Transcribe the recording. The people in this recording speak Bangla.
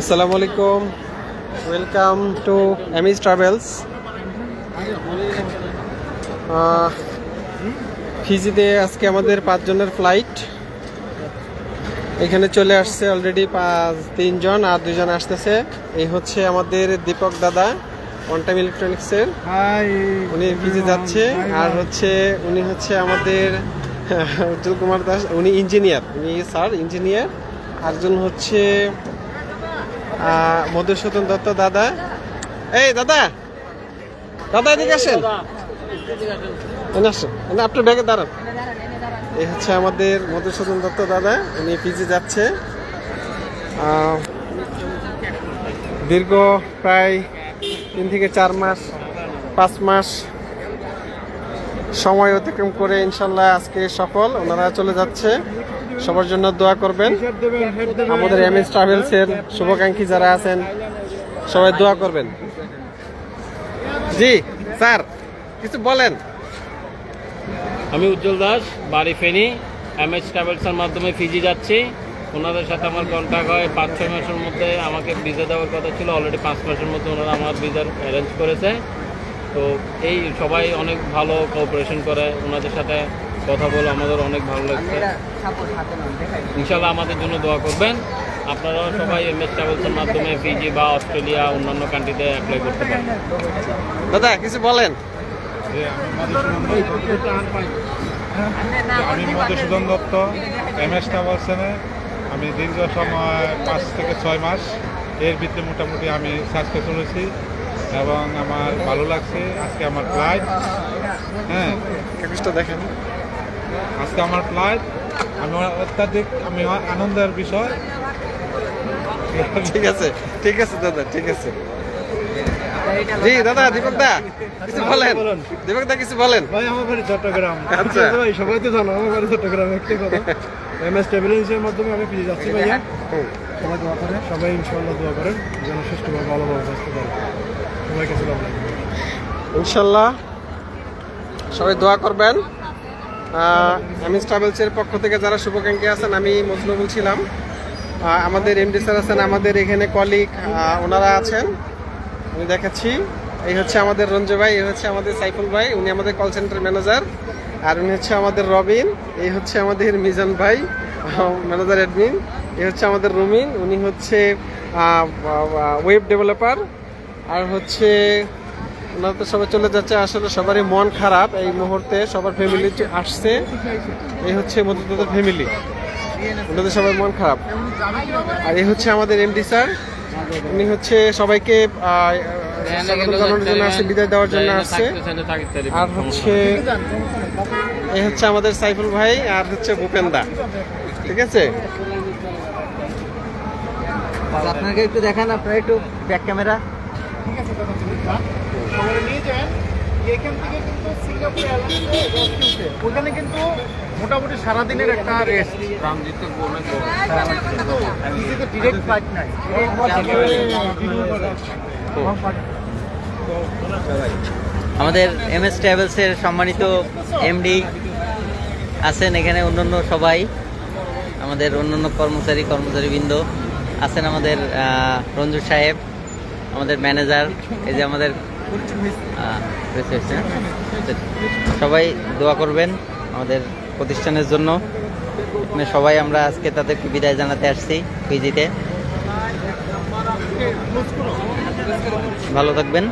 আসসালামু আলাইকুম। ওয়েলকাম টু এমিস ট্রাভেলস ফিজিতে আজকে আমাদের পাঁচজনের ফ্লাইট এখানে চলে আসছে অলরেডি পাঁচ তিনজন আর দুজন আসতেছে। এই হচ্ছে আমাদের দীপক দাদা ওয়ান টাইম ইলেকট্রনিক্সের উনি ফিজি যাচ্ছে। আর হচ্ছে উনি হচ্ছে আমাদের উজ্জ্বল কুমার দাস উনি ইঞ্জিনিয়ার উনি স্যার ইঞ্জিনিয়ার আরেকজন হচ্ছে মধুসূদন দত্ত দাদা। এই, দাদা। দাদা, এদিকে আসেন। আসেন। আপনার ব্যাগে দাঁড়ান। এই হচ্ছে আমাদের মধুসূদন দত্ত দাদা, উনি পিজি যাচ্ছে। দীর্ঘ প্রায় তিন থেকে চার মাস, পাঁচ মাস সময় অতিক্রম করে ইনশাল্লাহ আজকে সফল। ওনারা চলে যাচ্ছে। সবার জন্য দোয়া করবেন। আমাদের এম এস ট্রাভেলসের শুভাকাঙ্ক্ষী যারা আছেন, সবাই দোয়া করবেন। জি, স্যার, কিছু বলেন। আমি উজ্জ্বল দাস, বাড়ি ফেনি। এম এস ট্রাভেলসের মাধ্যমে ফিজি যাচ্ছি। ওনাদের সাথে আমার কন্ট্যাক্ট হয় পাঁচ, ছয় মাসের মধ্যে। আমাকে ভিসা দেওয়ার কথা ছিল অলরেডি পাঁচ মাসের মধ্যে ওনারা আমার ভিসার অ্যারেঞ্জ করেছে। তো এই সবাই অনেক ভালো কোঅপারেশন করে ওনাদের সাথে। কথা বলে আমাদের অনেক ভালো লাগছে। ইনশাল্লাহ আমাদের জন্য দোয়া করবেন। আপনারাও সবাই এম এস ট্রাভেলসের মাধ্যমে ফিজি বা অস্ট্রেলিয়া অন্যান্য কান্ট্রিতে অ্যাপ্লাই করতে পারেন। দাদা কিছু বলেন? আমি মধুসূদন দত্ত এম এস ট্রাভেলসেনে আমি দীর্ঘ সময় পাঁচ থেকে ছয় মাস। এর ভিতরে মোটামুটি আমি সাকসেস হয়েছি এবং আমার ভালো লাগছে। আজকে আমার ফ্লাইট হ্যাঁ। দেখেন। আজকে আমার ফ্লাইট আমি অত্যাধিক আমি আনন্দের বিষয়। ঠিক আছে ঠিক আছে দাদা ঠিক আছে। জি দাদা দীপক দা কিছু বলেন? দীপক দা কিছু বলেন? ভাই আমার বাড়ি চট্টগ্রাম। আচ্ছা। ভাই সবাই তো জানো আমার বাড়ি চট্টগ্রাম একটি কথা। এম এস ট্রাভেলেন্সের মাধ্যমে আমি ফিরে যাচ্ছি ভাইয়া। সবাই দোয়া করেন সবাই ইনশাল্লাহ দোয়া করেন যেন সুষ্ঠুভাবে ভালোভাবে আসতে পারে। সবাইকে সালাম আলাইকুম। ইনশাল্লাহ সবাই দোয়া করবেন। এমএস ট্রাভেলসের পক্ষ থেকে যারা শুভাকাঙ্ক্ষী আছেন, আমি মজনু বলছিলাম আমাদের এমডি স্যার আছেন, আমাদের এখানে কলিগ ওনারা আছেন। আমি দেখাচ্ছি। এই হচ্ছে আমাদের রঞ্জু ভাই, এই হচ্ছে আমাদের সাইফুল ভাই, উনি আমাদের কল সেন্টার ম্যানেজার আর উনি হচ্ছে আমাদের রবিন, এই হচ্ছে আমাদের মিজান ভাই ম্যানেজার অ্যাডমিন এই হচ্ছে আমাদের রুমিন, উনি হচ্ছে ওয়েব ডেভেলপার আর হচ্ছে ওনারা তো সবাই চলে যাচ্ছে, আসলে সবারই মন খারাপ। এই মুহূর্তে সবার ফ্যামিলি আসছে। এই হচ্ছে মধ্যদাতার ফ্যামিলি ওনাদের সবার মন খারাপ। আর এই হচ্ছে আমাদের এমডি স্যার উনি হচ্ছে সবাইকে জন্য আসছে, বিদায় দেওয়ার জন্য আসছে। আর হচ্ছে, এই হচ্ছে আমাদের সাইফুল ভাই আর হচ্ছে ভূপেন্দা ঠিক আছে? আপনাকে একটু দেখান, আপনারা একটু ব্যাক ক্যামেরা সবাই নিয়ে যান এখান থেকে কিন্তু সিঙ্গাপুর এয়ারলাইন্সে রেস্কিউতে ওখানে কিন্তু মোটামুটি সারাদিনের একটা রেস্ট ডিরেক্ট ফ্লাইট নাই। আমাদের এম এস ট্রাভেলসের সম্মানিত এমডি আছেন এখানে অন্যান্য সবাই আমাদের অন্যান্য কর্মচারী কর্মচারীবৃন্দ। আছেন আমাদের রঞ্জু সাহেব আমাদের ম্যানেজার এই যে আমাদের সবাই দোয়া করবেন আমাদের প্রতিষ্ঠানের জন্য। এখানে সবাই আমরা আজকে তাদের বিদায় জানাতে আসছি পিজিতে ভালো থাকবেন।